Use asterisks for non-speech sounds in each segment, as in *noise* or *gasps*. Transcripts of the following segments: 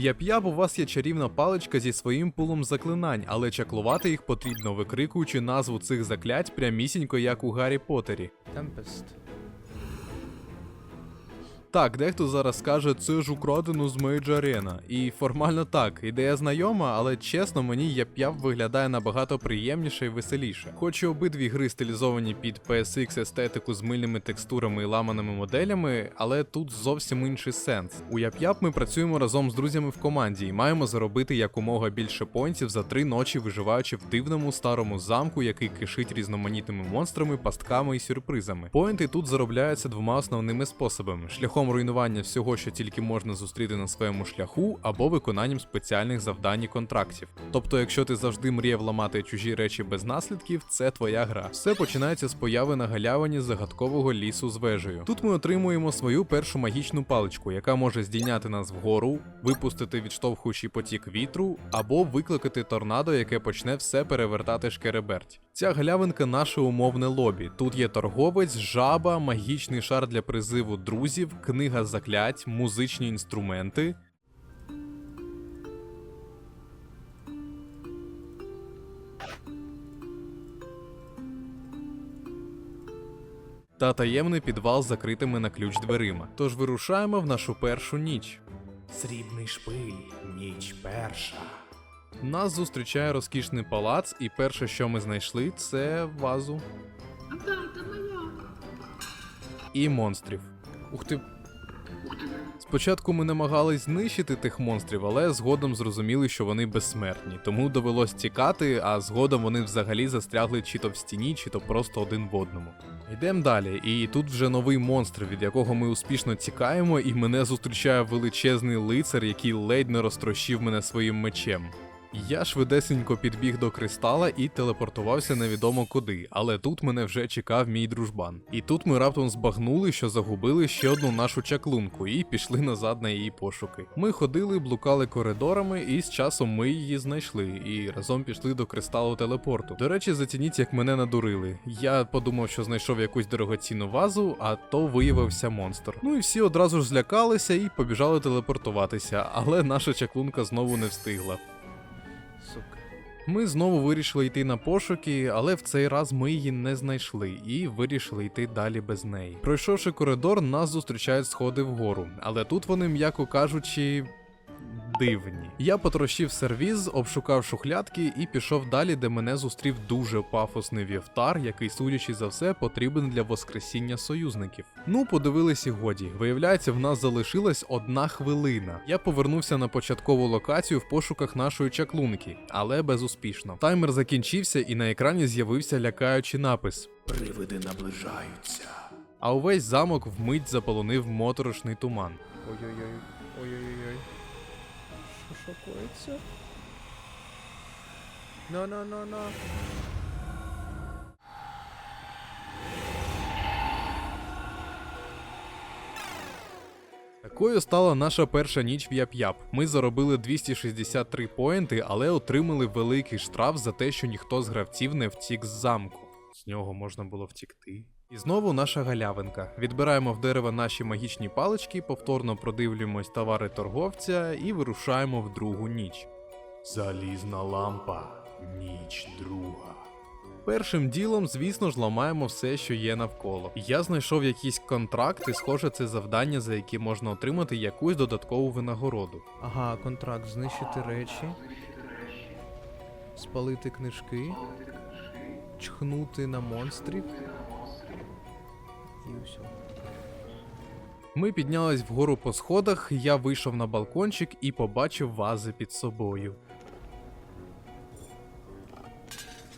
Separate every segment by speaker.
Speaker 1: Яп-яп, у вас є чарівна паличка зі своїм пулом заклинань, але чаклувати їх потрібно, викрикуючи назву цих заклять прямісінько, як у Гаррі Поттері.
Speaker 2: Темпест.
Speaker 1: Так, дехто зараз скаже, це ж украдено з Мейдж Арена. І формально так, ідея знайома, але чесно, мені яп-яп виглядає набагато приємніше і веселіше. Хоч і обидві гри стилізовані під PSX естетику з мильними текстурами і ламаними моделями, але тут зовсім інший сенс. У яп-яп ми працюємо разом з друзями в команді і маємо заробити якомога більше поінтів за три ночі, виживаючи в дивному старому замку, який кишить різноманітними монстрами, пастками і сюрпризами. Поінти тут заробляються двома основними способами: шляхом руйнування всього, що тільки можна зустріти на своєму шляху, або виконанням спеціальних завдань і контрактів. Тобто, якщо ти завжди мріяв ламати чужі речі без наслідків, це твоя гра. Все починається з появи на галявині загадкового лісу з вежею. Тут ми отримуємо свою першу магічну паличку, яка може здійняти нас вгору, випустити відштовхуючий потік вітру, або викликати торнадо, яке почне все перевертати шкереберть. Ця галявинка наше умовне лобі. Тут є торговець, жаба, магічний шар для призиву друзів, книга заклять, музичні інструменти. Та таємний підвал з закритими на ключ дверима. Тож вирушаємо в нашу першу ніч.
Speaker 2: Срібний шпиль. Ніч перша.
Speaker 1: Нас зустрічає розкішний палац, і перше, що ми знайшли, це вазу
Speaker 3: А там, це моя.
Speaker 1: і монстрів. Ух ти. Спочатку ми намагались знищити тих монстрів, але згодом зрозуміли, що вони безсмертні, тому довелось тікати, а згодом вони взагалі застрягли чи то в стіні, чи то просто один в одному. Йдемо далі, і тут вже новий монстр, від якого ми успішно тікаємо, і мене зустрічає величезний лицар, який ледь не розтрощив мене своїм мечем. Я швидесенько підбіг до кристала і телепортувався невідомо куди, але тут мене вже чекав мій дружбан. І тут ми раптом збагнули, що загубили ще одну нашу чаклунку, і пішли назад на її пошуки. Ми ходили, блукали коридорами, і з часом ми її знайшли, і разом пішли до кристалу телепорту. До речі, зацініть, як мене надурили. Я подумав, що знайшов якусь дорогоцінну вазу, а то виявився монстр. Ну і всі одразу ж злякалися і побіжали телепортуватися, але наша чаклунка знову не встигла.
Speaker 2: Сука.
Speaker 1: Ми знову вирішили йти на пошуки, але в цей раз ми її не знайшли і вирішили йти далі без неї. Пройшовши коридор, нас зустрічають сходи вгору, але тут вони, м'яко кажучи. Дивні. Я потрощив сервіз, обшукав шухлядки і пішов далі, де мене зустрів дуже пафосний вівтар, який, судячи за все, потрібен для воскресіння союзників. Ну, подивились і годі. Виявляється, в нас залишилась одна хвилина. Я повернувся на початкову локацію в пошуках нашої чаклунки, але безуспішно. Таймер закінчився, і на екрані з'явився лякаючий напис.
Speaker 2: Привиди наближаються.
Speaker 1: А увесь замок вмить заполонив моторошний туман.
Speaker 2: Ой-ой-ой. Ой-ой-ой. Що шокується? На-на-на-на.
Speaker 1: Такою стала наша перша ніч в Яп-Яп. Ми заробили 263 поінти, але отримали великий штраф за те, що ніхто з гравців не втік з замку. З нього можна було втікти. І знову наша галявинка. Відбираємо в дерева наші магічні палички, повторно продивлюємось товари торговця і вирушаємо в другу ніч. Залізна лампа, ніч друга. Першим ділом, звісно ж, ламаємо все, що є навколо. Я знайшов якісь контракти, схоже, це завдання, за які можна отримати якусь додаткову винагороду.
Speaker 2: Ага, контракт. Знищити речі. Спалити книжки. Чхнути на монстрів. І все.
Speaker 1: Ми піднялись вгору по сходах, я вийшов на балкончик і побачив вази під собою.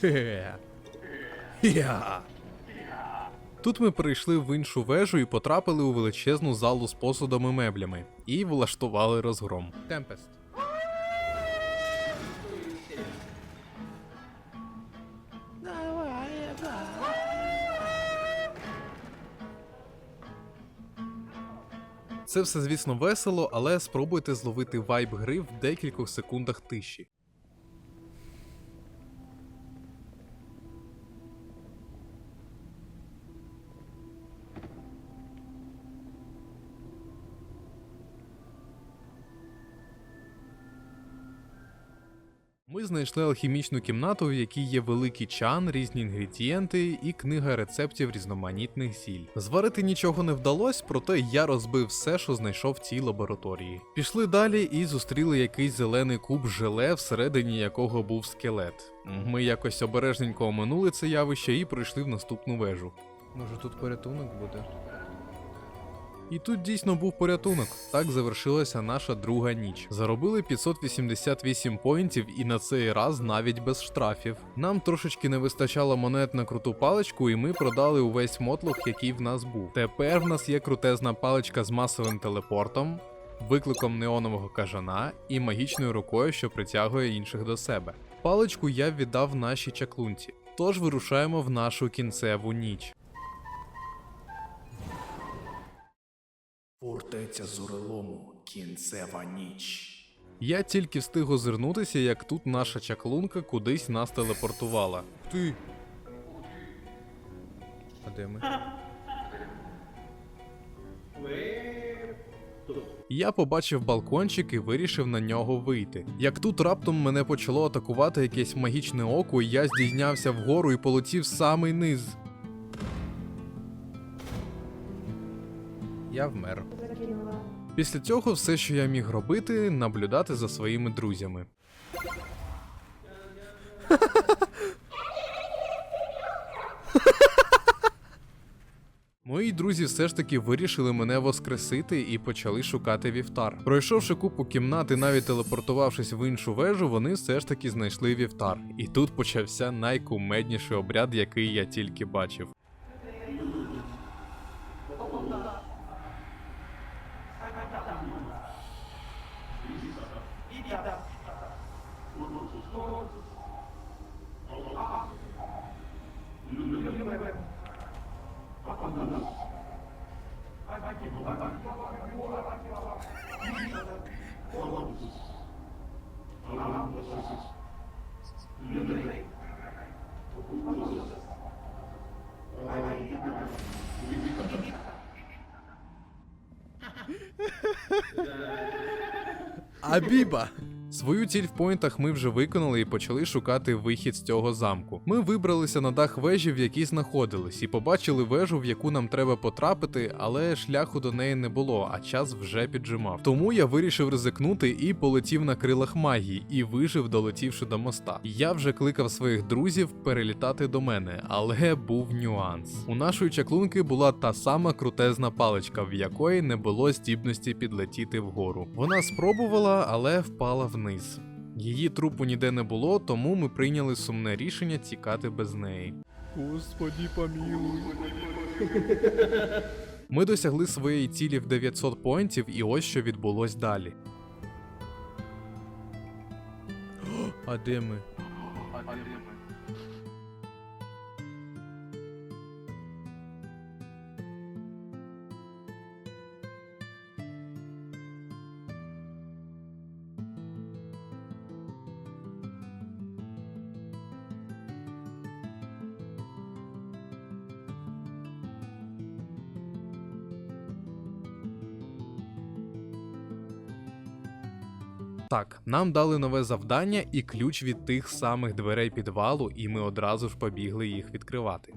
Speaker 1: Хе. Тут ми прийшли в іншу вежу і потрапили у величезну залу з посудами меблями і влаштували розгром.
Speaker 2: Темпест.
Speaker 1: Це все, звісно, весело, але спробуйте зловити вайб гри в декількох секундах тиші. Ми знайшли алхімічну кімнату, в якій є великий чан, різні інгредієнти і книга рецептів різноманітних зіль. Зварити нічого не вдалося, проте я розбив все, що знайшов в цій лабораторії. Пішли далі і зустріли якийсь зелений куб желе, всередині якого був скелет. Ми якось обережненько оминули це явище і пройшли в наступну вежу.
Speaker 2: Може тут порятунок буде?
Speaker 1: І тут дійсно був порятунок. Так завершилася наша друга ніч. Заробили 588 поінтів і на цей раз навіть без штрафів. Нам трошечки не вистачало монет на круту паличку, і ми продали увесь мотлох, який в нас був. Тепер в нас є крутезна паличка з масовим телепортом, викликом неонового кажана і магічною рукою, що притягує інших до себе. Паличку я віддав нашій чаклунці. Тож вирушаємо в нашу кінцеву ніч.
Speaker 4: Фортеця зорелому, кінцева ніч.
Speaker 1: Я тільки встиг озирнутися, як тут наша чаклунка кудись нас телепортувала.
Speaker 2: Ти. А де ми?
Speaker 1: Я побачив балкончик і вирішив на нього вийти. Як тут раптом мене почало атакувати якесь магічне око, я здійнявся вгору і полетів самий низ.
Speaker 2: Я вмер.
Speaker 1: Після цього все, що я міг робити, наблюдати за своїми друзями. Мої друзі все ж таки вирішили мене воскресити і почали шукати вівтар. Пройшовши купу кімнат і навіть телепортувавшись в іншу вежу, вони все ж таки знайшли вівтар. І тут почався найкумедніший обряд, який я тільки бачив.
Speaker 2: Абіба!
Speaker 1: Свою ціль в поінтах ми вже виконали і почали шукати вихід з цього замку. Ми вибралися на дах вежі, в якій знаходились, і побачили вежу, в яку нам треба потрапити, але шляху до неї не було, а час вже піджимав. Тому я вирішив ризикнути і полетів на крилах магії, і вижив, долетівши до моста. Я вже кликав своїх друзів перелітати до мене, але був нюанс. У нашої чаклунки була та сама крутезна паличка, в якої не було здібності підлетіти вгору. Вона спробувала, але впала вниз. Її трупу ніде не було, тому ми прийняли сумне рішення тікати без неї. Господі помілуй. *laughs* Ми досягли своєї цілі в 900 поінтів, і ось що відбулось далі. *gasps*
Speaker 2: А де ми?
Speaker 1: Так, нам дали нове завдання і ключ від тих самих дверей підвалу, і ми одразу ж побігли їх відкривати.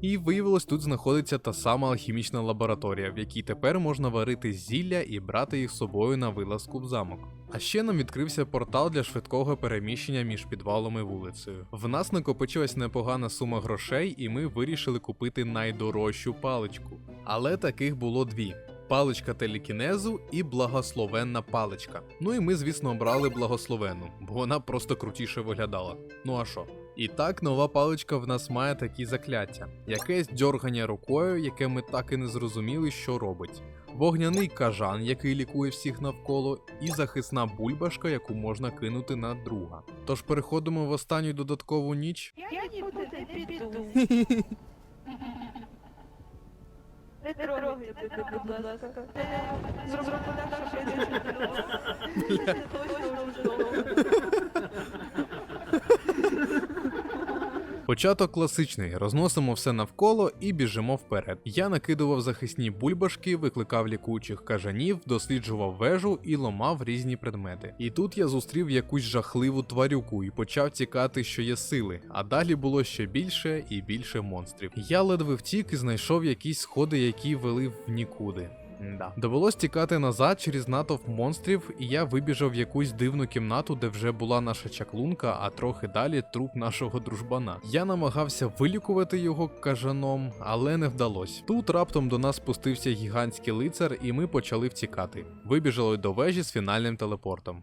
Speaker 1: І виявилось, тут знаходиться та сама алхімічна лабораторія, в якій тепер можна варити зілля і брати їх з собою на вилазку в замок. А ще нам відкрився портал для швидкого переміщення між підвалом і вулицею. В нас накопичилась непогана сума грошей, і ми вирішили купити найдорожчу паличку. Але таких було дві. Паличка телекінезу і благословенна паличка. Ну і ми, звісно, обрали благословенну, бо вона просто крутіше виглядала. Ну а що? І так, нова паличка в нас має такі закляття: якесь дьоргання рукою, яке ми так і не зрозуміли, що робить. Вогняний кажан, який лікує всіх навколо, і захисна бульбашка, яку можна кинути на друга. Тож переходимо в останню додаткову ніч.
Speaker 5: Я нікуди не піду. *laughs* Не трогайте мене, будь ласка. Зроби так, що я не *laughs* піду. Це точно вдома.
Speaker 1: Початок класичний, розносимо все навколо і біжимо вперед. Я накидував захисні бульбашки, викликав лікучих кажанів, досліджував вежу і ломав різні предмети. І тут я зустрів якусь жахливу тварюку і почав тікати, що є сили. А далі було ще більше і більше монстрів. Я ледве втік і знайшов якісь сходи, які вели в нікуди. Да. Довелось тікати назад через натовп монстрів, і я вибіжав в якусь дивну кімнату, де вже була наша чаклунка, а трохи далі труп нашого дружбана. Я намагався вилікувати його кажаном, але не вдалось. Тут раптом до нас спустився гігантський лицар, і ми почали втікати. Вибіжали до вежі з фінальним телепортом.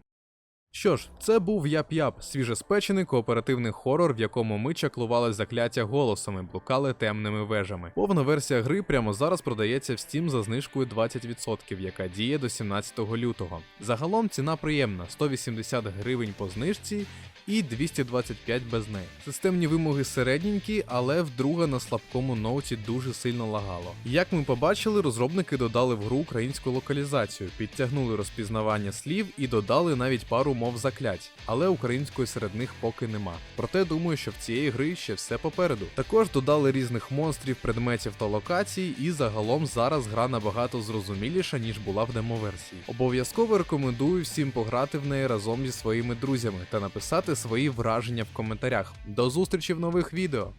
Speaker 1: Що ж, це був Яп-Яп, свіжеспечений кооперативний хорор, в якому ми чаклували закляття голосами, блукали темними вежами. Повна версія гри прямо зараз продається в Steam за знижкою 20%, яка діє до 17 лютого. Загалом ціна приємна 180 гривень по знижці і 225 без неї. Системні вимоги середненькі, але вдруге на слабкому ноуті дуже сильно лагало. Як ми побачили, розробники додали в гру українську локалізацію, підтягнули розпізнавання слів і додали навіть пару мов заклять, але української серед них поки нема. Проте думаю, що в цієї гри ще все попереду. Також додали різних монстрів, предметів та локацій, і загалом зараз гра набагато зрозуміліша, ніж була в демоверсії. Обов'язково рекомендую всім пограти в неї разом зі своїми друзями та написати свої враження в коментарях. До зустрічі в нових відео!